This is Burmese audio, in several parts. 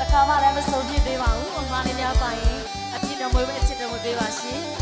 တခါမှလည်းမဆုံးပြစ်ပေးပါဘူး။အမှားလေးများပါရင်အပြစ်တော်မွေးပဲအချစ်တော်မွေးပေးပါရှင်။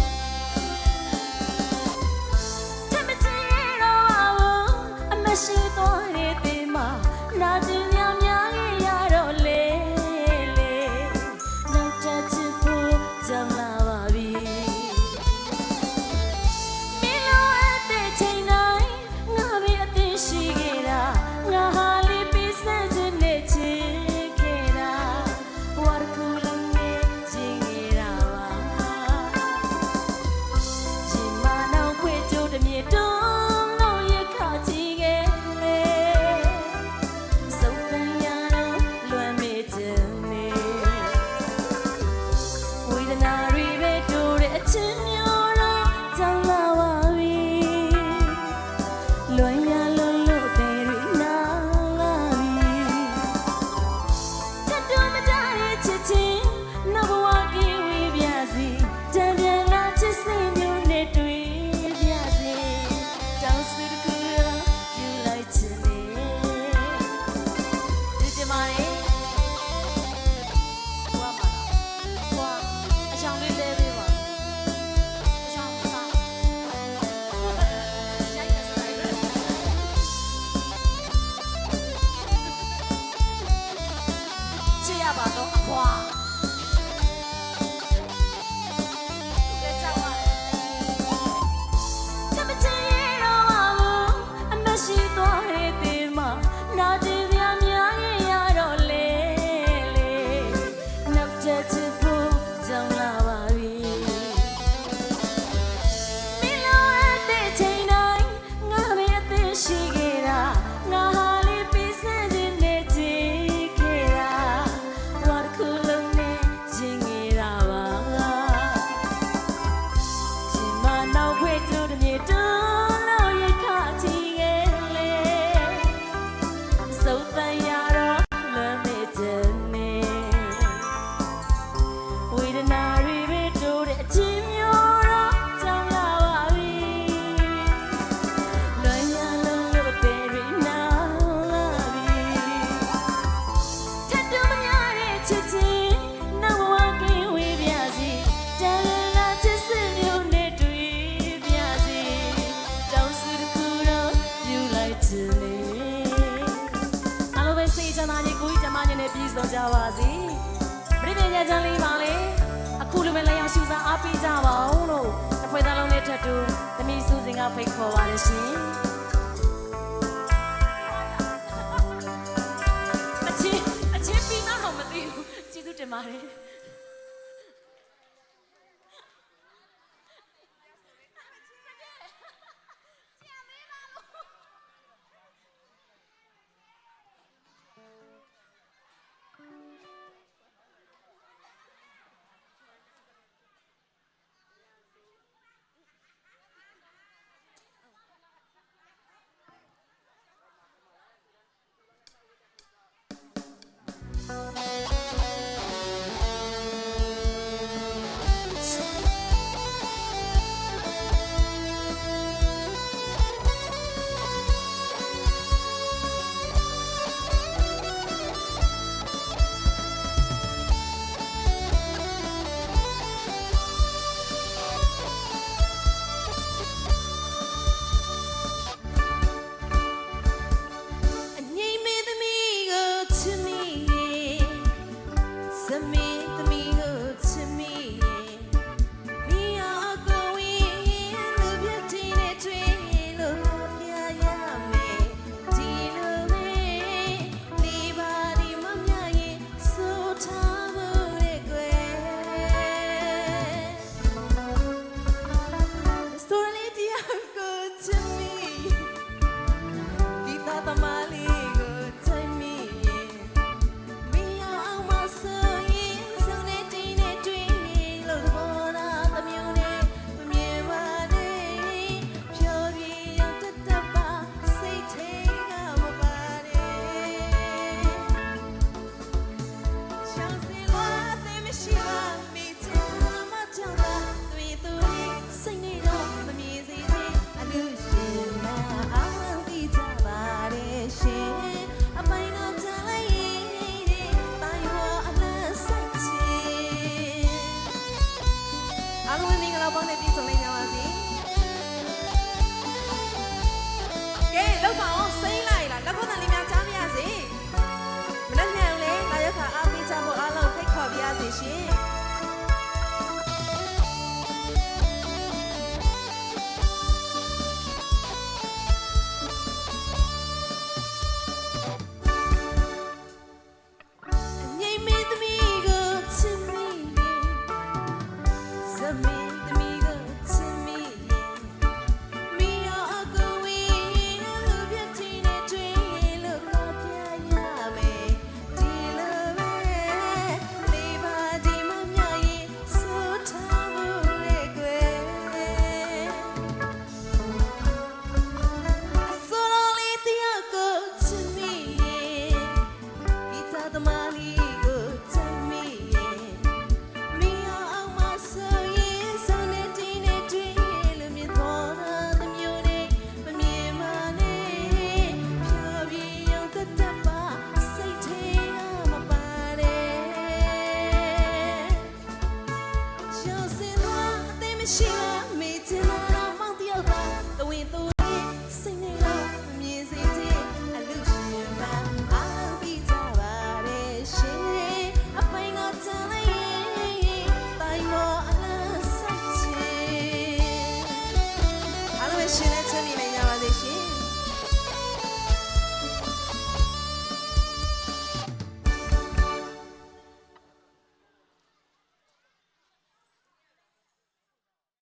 ကြပါစေပြိပင်ကြချမ်းလေးပါလေအခုလိုပဲလျောင်ရှူစားအားပေးကြပါဦးလို့တစ်ဖွဲ့သားလုံးနဲ့ထပ်တူသမီးစုစဉ်ကဖိတ်ခေါ်ပါတယ်ရှင်အချင်းအချင်းပြီးမှတော့မသိဘူးကျေးဇူးတင်ပါတယ် She